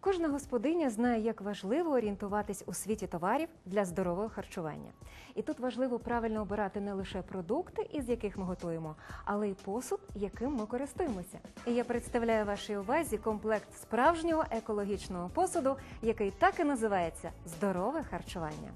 Кожна господиня знає, як важливо орієнтуватись у світі товарів для здорового харчування. І тут важливо правильно обирати не лише продукти, із яких ми готуємо, але й посуд, яким ми користуємося. І я представляю вашій увазі комплект справжнього екологічного посуду, який так і називається здорове харчування.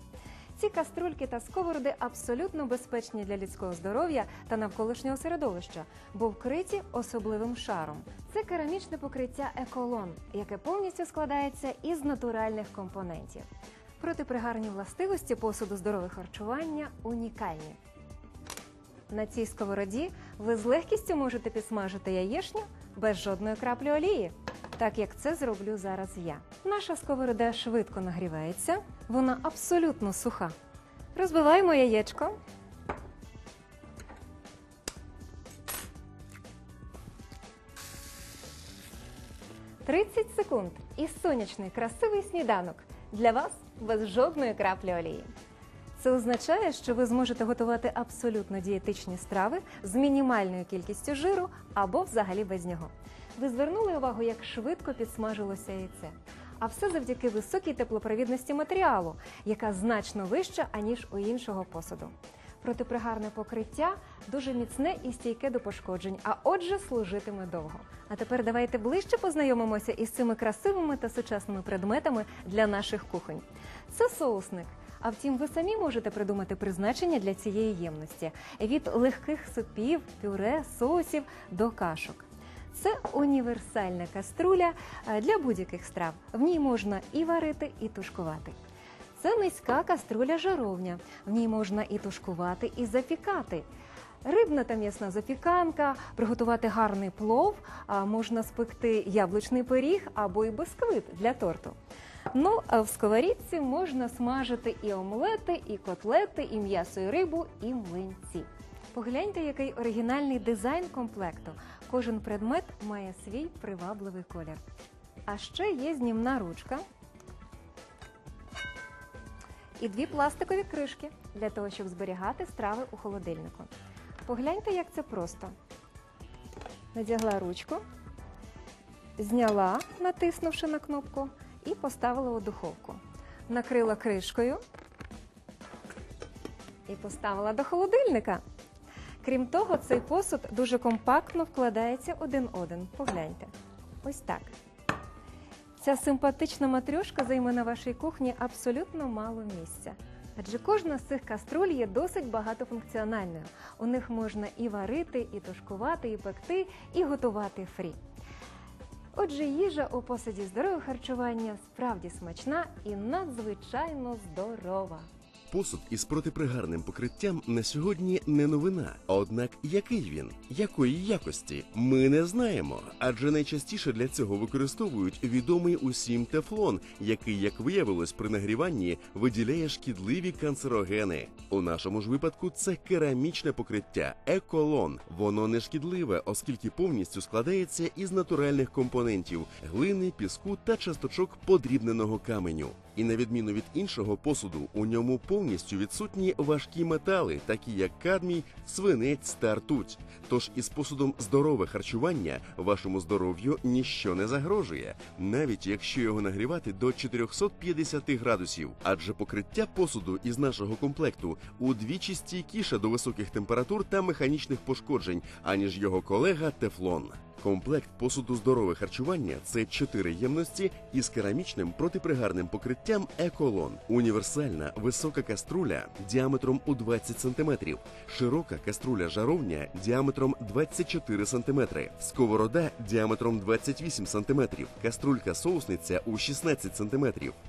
Ці каструльки та сковороди абсолютно безпечні для людського здоров'я та навколишнього середовища, бо вкриті особливим шаром. Це керамічне покриття еколон, яке повністю складається із натуральних компонентів. Протипригарні властивості посуду здорове харчування унікальні. На цій сковороді ви з легкістю можете підсмажити яєшню без жодної краплі олії, так як це зроблю зараз я. Наша сковорода швидко нагрівається, вона абсолютно суха. Розбиваємо яєчко. «30 секунд і сонячний красивий сніданок для вас без жодної краплі олії. Це означає, що ви зможете готувати абсолютно дієтичні страви з мінімальною кількістю жиру або взагалі без нього. Ви звернули увагу, як швидко підсмажилося яйце. А все завдяки високій теплопровідності матеріалу, яка значно вища, аніж у іншого посуду. Протипригарне покриття дуже міцне і стійке до пошкоджень, а отже, служитиме довго. А тепер давайте ближче познайомимося із цими красивими та сучасними предметами для наших кухонь. Це соусник. А втім, ви самі можете придумати призначення для цієї ємності від легких супів, пюре, соусів до кашок. Це універсальна каструля е, для будь-яких страв. В ній можна і варити, і тушкувати. Це низька каструля жаровня. В ній можна і тушкувати, і запікати. Рибна та м'ясна запіканка, приготувати гарний плов, а можна спекти яблучний пиріг або й бисквит для торту. Ну, а в сковорідці можна смажити і омлети, і котлети, і м'ясо, і рибу, і млинці. Погляньте, який оригінальний дизайн комплекту. Кожен предмет має свій привабливий колір. А ще є знімна ручка і дві пластикові кришки для того, щоб зберігати страви у холодильнику. Погляньте, як це просто. Надягла ручку, зняла, натиснувши на кнопку, і поставила у духовку. Накрила кришкою і поставила до холодильника. Крім того, цей посуд дуже компактно вкладається один-один. Погляньте. Ось так. Ця симпатична матрьошка займе на вашій кухні абсолютно мало місця. Адже кожна з цих каструль є досить багатофункціональною. У них можна і варити, і тушкувати, і пекти, і готувати фрі. Отже, їжа у посуді здорового харчування справді смачна і надзвичайно здорова. Посуд із протипригарним покриттям на сьогодні не новина. Однак який він, якої якості, ми не знаємо. Адже найчастіше для цього використовують відомий усім тефлон, який, як виявилось, при нагріванні виділяє шкідливі канцерогени. У нашому ж випадку це керамічне покриття еколон. Воно не шкідливе, оскільки повністю складається із натуральних компонентів глини, піску та часточок подрібненого каменю. І на відміну від іншого посуду, у ньому повністю відсутні важкі метали, такі як кадмій, свинець та ртуть. Тож із посудом здорове харчування вашому здоров'ю ніщо не загрожує, навіть якщо його нагрівати до 450 градусів. Адже покриття посуду із нашого комплекту удвічі стійкіше до високих температур та механічних пошкоджень, аніж його колега Тефлон. Комплект посуду здорове харчування це чотири ємності із керамічним протипригарним покриттям Еколон, універсальна висока каструля діаметром у 20 см, широка каструля жаровня діаметром 24 см, сковорода діаметром 28 см, каструлька соусниця у 16 см,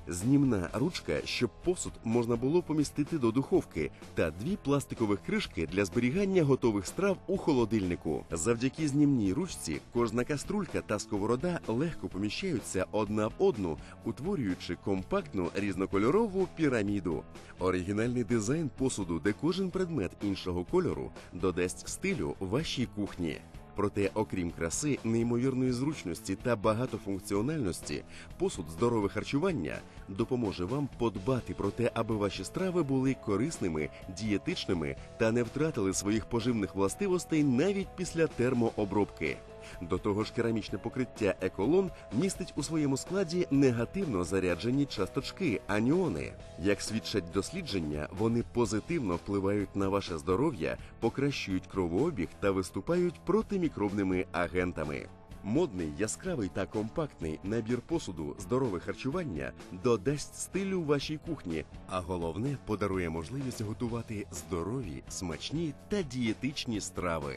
знімна ручка, щоб посуд можна було помістити до духовки, та дві пластикових кришки для зберігання готових страв у холодильнику. Завдяки знімній ручці кожна каструлька та сковорода легко поміщаються одна в одну, утворюючи компактну різнокольорову піраміду. Оригінальний дизайн посуду, де кожен предмет іншого кольору додасть стилю вашій кухні. Проте, окрім краси, неймовірної зручності та багатофункціональності, посуд здорове харчування допоможе вам подбати про те, аби ваші страви були корисними, дієтичними та не втратили своїх поживних властивостей навіть після термообробки. До того ж, керамічне покриття еколон містить у своєму складі негативно заряджені часточки аніони. Як свідчать дослідження, вони позитивно впливають на ваше здоров'я, покращують кровообіг та виступають протимікробними агентами. Модний, яскравий та компактний набір посуду здорове харчування додасть стилю вашій кухні, а головне подарує можливість готувати здорові, смачні та дієтичні страви.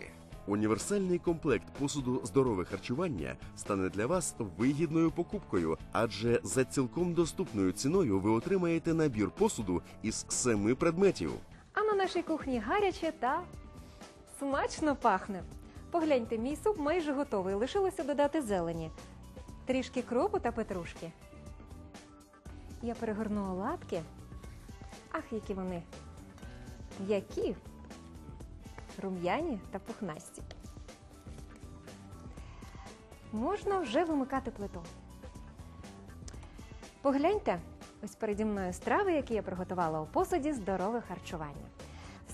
Універсальний комплект посуду здорове харчування стане для вас вигідною покупкою, адже за цілком доступною ціною ви отримаєте набір посуду із семи предметів. А на нашій кухні гаряче та смачно пахне. Погляньте, мій суп майже готовий. Лишилося додати зелені, трішки кропу та петрушки. Я перегорну оладки. Ах, які вони! Які рум'яні та пухнасті. Можна вже вимикати плиту. Погляньте, ось переді мною страви, які я приготувала у посуді здорове харчування.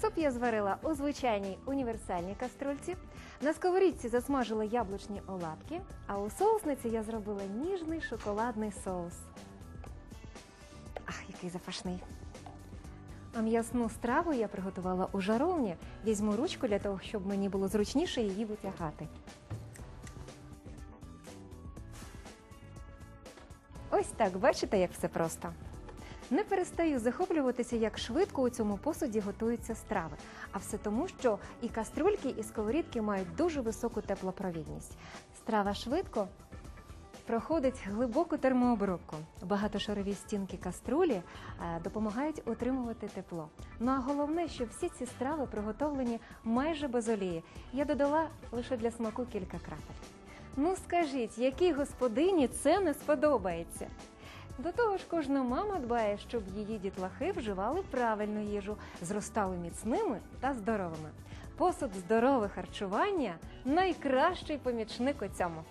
Суп я зварила у звичайній універсальній каструльці. На сковорідці засмажила яблучні оладки, а у соусниці я зробила ніжний шоколадний соус. Ах, який запашний! А м'ясну страву я приготувала у жаровні. Візьму ручку для того, щоб мені було зручніше її витягати. Ось так, бачите, як все просто. Не перестаю захоплюватися, як швидко у цьому посуді готуються страви. А все тому, що і каструльки, і сковорідки мають дуже високу теплопровідність. Страва швидко проходить глибоку термообробку. Багатошарові стінки каструлі е, допомагають утримувати тепло. Ну а головне, що всі ці страви приготовлені майже без олії. Я додала лише для смаку кілька крапель. Ну скажіть, якій господині це не сподобається? До того ж, кожна мама дбає, щоб її дітлахи вживали правильну їжу, зростали міцними та здоровими. Посуд здорове харчування найкращий помічник у цьому.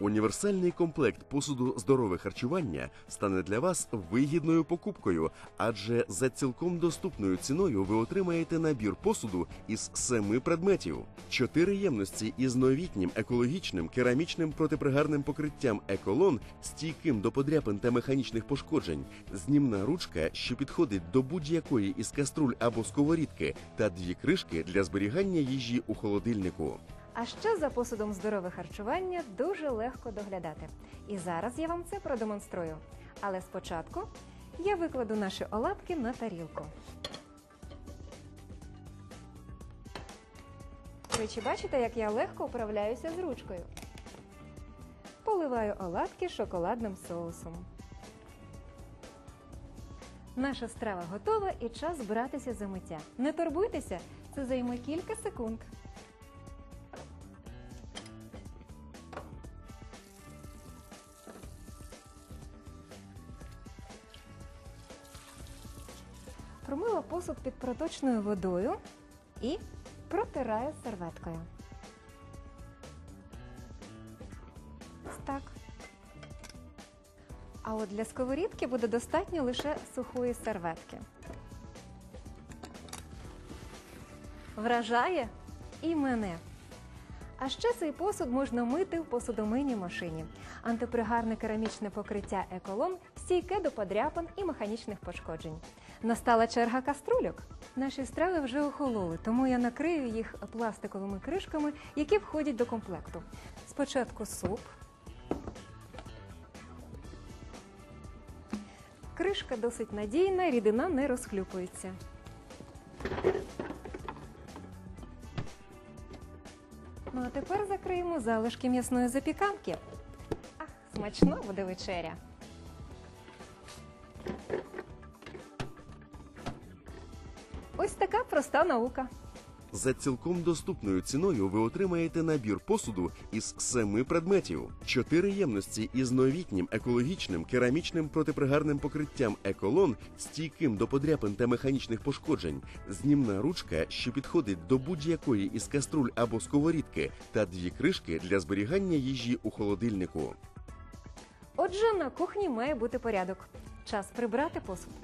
Універсальний комплект посуду здорове харчування стане для вас вигідною покупкою, адже за цілком доступною ціною ви отримаєте набір посуду із семи предметів, чотири ємності із новітнім екологічним керамічним протипригарним покриттям еколон, стійким до подряпин та механічних пошкоджень, знімна ручка, що підходить до будь-якої із каструль або сковорідки, та дві кришки для зберігання їжі у холодильнику. А ще за посудом здорове харчування дуже легко доглядати. І зараз я вам це продемонструю. Але спочатку я викладу наші оладки на тарілку. До речі, бачите, як я легко управляюся з ручкою. Поливаю оладки шоколадним соусом. Наша страва готова і час братися за миття. Не турбуйтеся, це займе кілька секунд. Посуд під проточною водою і протираю серветкою. Так. А от для сковорідки буде достатньо лише сухої серветки. Вражає і мене. А ще цей посуд можна мити в посудомийній машині. Антипригарне керамічне покриття еколон стійке до подряпин і механічних пошкоджень. Настала черга каструльок. Наші страви вже охололи, тому я накрию їх пластиковими кришками, які входять до комплекту. Спочатку суп. Кришка досить надійна, рідина не розхлюпується. Ну а тепер закриємо залишки м'ясної запіканки. Ах, смачно буде вечеря. Ось така проста наука. За цілком доступною ціною ви отримаєте набір посуду із семи предметів, чотири ємності із новітнім екологічним керамічним протипригарним покриттям еколон, стійким до подряпин та механічних пошкоджень, знімна ручка, що підходить до будь-якої із каструль або сковорідки, та дві кришки для зберігання їжі у холодильнику. Отже, на кухні має бути порядок. Час прибрати посуд.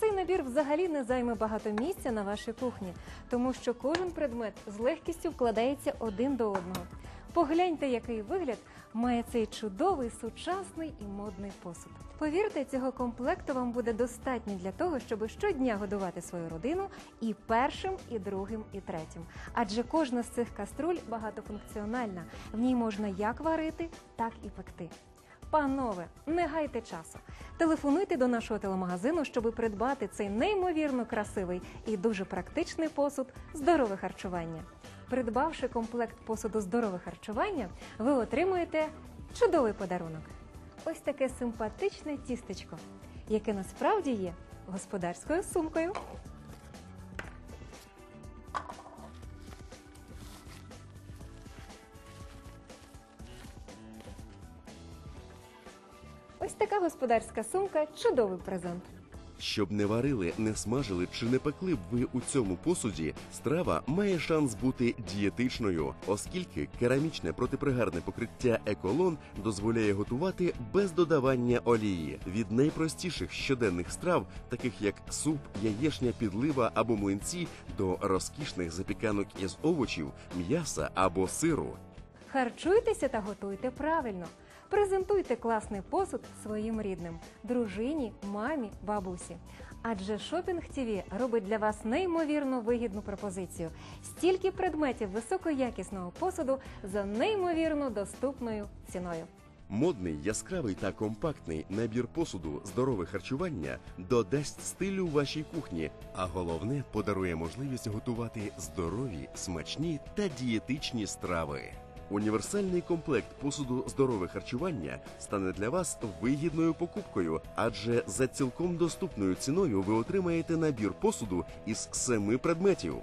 Цей набір взагалі не займе багато місця на вашій кухні, тому що кожен предмет з легкістю вкладається один до одного. Погляньте, який вигляд має цей чудовий, сучасний і модний посуд. Повірте, цього комплекту вам буде достатньо для того, щоб щодня годувати свою родину і першим, і другим, і третім. Адже кожна з цих каструль багатофункціональна. В ній можна як варити, так і пекти. Панове, не гайте часу. Телефонуйте до нашого телемагазину, щоб придбати цей неймовірно красивий і дуже практичний посуд здорове харчування. Придбавши комплект посуду здорове харчування, ви отримуєте чудовий подарунок. Ось таке симпатичне тістечко, яке насправді є господарською сумкою. Така господарська сумка чудовий презент. Щоб не варили, не смажили чи не пекли б ви у цьому посуді, страва має шанс бути дієтичною, оскільки керамічне протипригарне покриття еколон дозволяє готувати без додавання олії від найпростіших щоденних страв, таких як суп, яєшня, підлива або млинці, до розкішних запіканок із овочів, м'яса або сиру. Харчуйтеся та готуйте правильно. Презентуйте класний посуд своїм рідним, дружині, мамі, бабусі. Адже Шопінг ТІВІ робить для вас неймовірно вигідну пропозицію: стільки предметів високоякісного посуду за неймовірно доступною ціною. Модний, яскравий та компактний набір посуду здорове харчування додасть стилю вашій кухні, а головне подарує можливість готувати здорові, смачні та дієтичні страви. Універсальний комплект посуду здорове харчування стане для вас вигідною покупкою, адже за цілком доступною ціною ви отримаєте набір посуду із семи предметів,